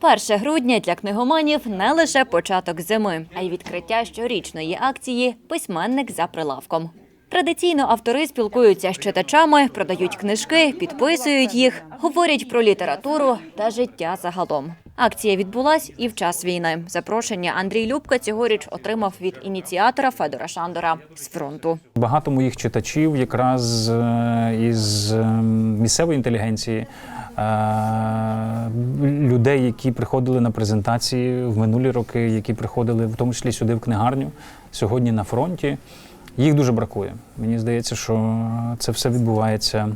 1 грудня для книгоманів не лише початок зими, а й відкриття щорічної акції Письменник за прилавком. Традиційно автори спілкуються з читачами, продають книжки, підписують їх, говорять про літературу та життя загалом. Акція відбулась і в час війни. Запрошення Андрій Любка цьогоріч отримав від ініціатора Федора Шандора з фронту. Багато моїх читачів якраз е, із е, місцевої інтелігенції, е, людей, які приходили на презентації в минулі роки, які приходили в тому числі сюди в книгарню, сьогодні на фронті. Їх дуже бракує. Мені здається, що це все відбувається,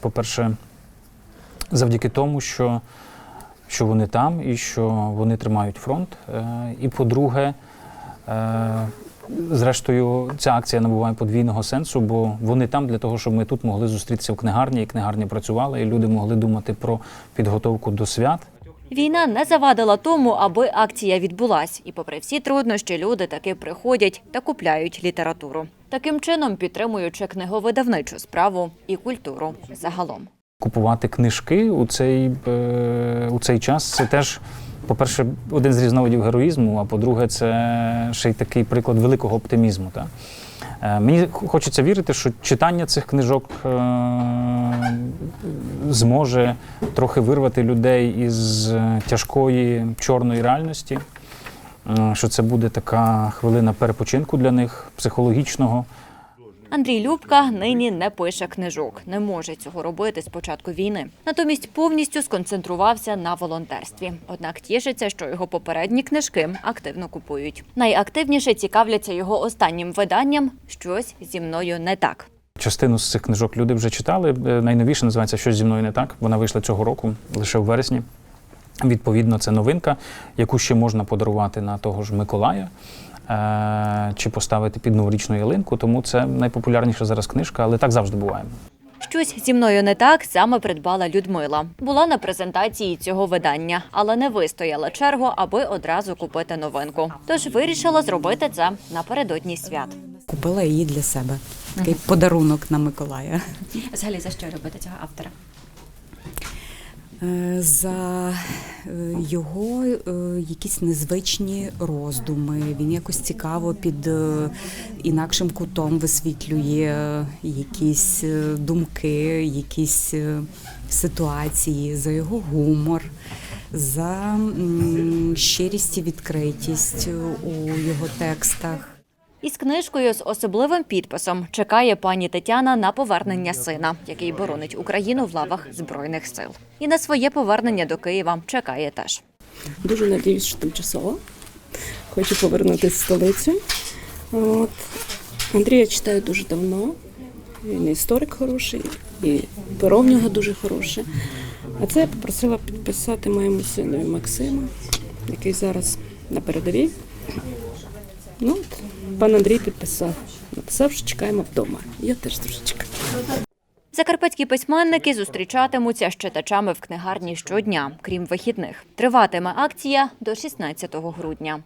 по-перше, завдяки тому, що, що вони там і що вони тримають фронт. Е, І по-друге, е, Зрештою, ця акція набуває подвійного сенсу, бо вони там для того, щоб ми тут могли зустрітися в книгарні, і книгарня працювала, і люди могли думати про підготовку до свят. Війна не завадила тому, аби акція відбулась, і попри всі труднощі, люди таки приходять та купляють літературу. Таким чином підтримуючи книговидавничу справу і культуру загалом. Купувати книжки у цей, е, у цей час це теж, по-перше, один з різновидів героїзму, а по-друге, це ще й такий приклад великого оптимізму. Так? Е, Мені хочеться вірити, що читання цих книжок е, зможе трохи вирвати людей із тяжкої чорної реальності, що це буде така хвилина перепочинку для них психологічного. Андрій Любка нині не пише книжок, не може цього робити з початку війни. Натомість повністю сконцентрувався на волонтерстві. Однак тішиться, що його попередні книжки активно купують. Найактивніше цікавляться його останнім виданням Щось зі мною не так. Частину з цих книжок люди вже читали. Е, Найновіше називається Щось зі мною не так. Вона вийшла цього року, лише в вересні. Відповідно, це новинка, яку ще можна подарувати на того ж Миколая е- чи поставити під новорічну ялинку. Тому це найпопулярніша зараз книжка, але так завжди буває. Щось зі мною не так саме придбала Людмила. Була на презентації цього видання, але не вистояла чергу, аби одразу купити новинку. Тож вирішила зробити це напередодні свят. Купила її для себе. Такий подарунок на Миколая. Взагалі за що любити цього автора? Е, За е, його е, якісь незвичні роздуми. Він якось цікаво під інакшим кутом висвітлює якісь думки, якісь ситуації, за його гумор, за щирість і відкритість у його текстах. Із книжкою з особливим підписом чекає пані Тетяна на повернення сина, який боронить Україну в лавах збройних сил. І на своє повернення до Києва чекає теж. Дуже надіюсь, що тимчасово. Хочу повернутися в столицю. От. Андрія читаю дуже давно. Він історик хороший, і перо дуже хороше. А це я попросила підписати моєму синові Максиму, який зараз на передовій. Ну, пан Андрій підписав. Написав, що чекаємо вдома. Я теж дуже чекаю. Закарпатські письменники зустрічатимуться з читачами в книгарні щодня, крім вихідних. Триватиме акція до 16 грудня.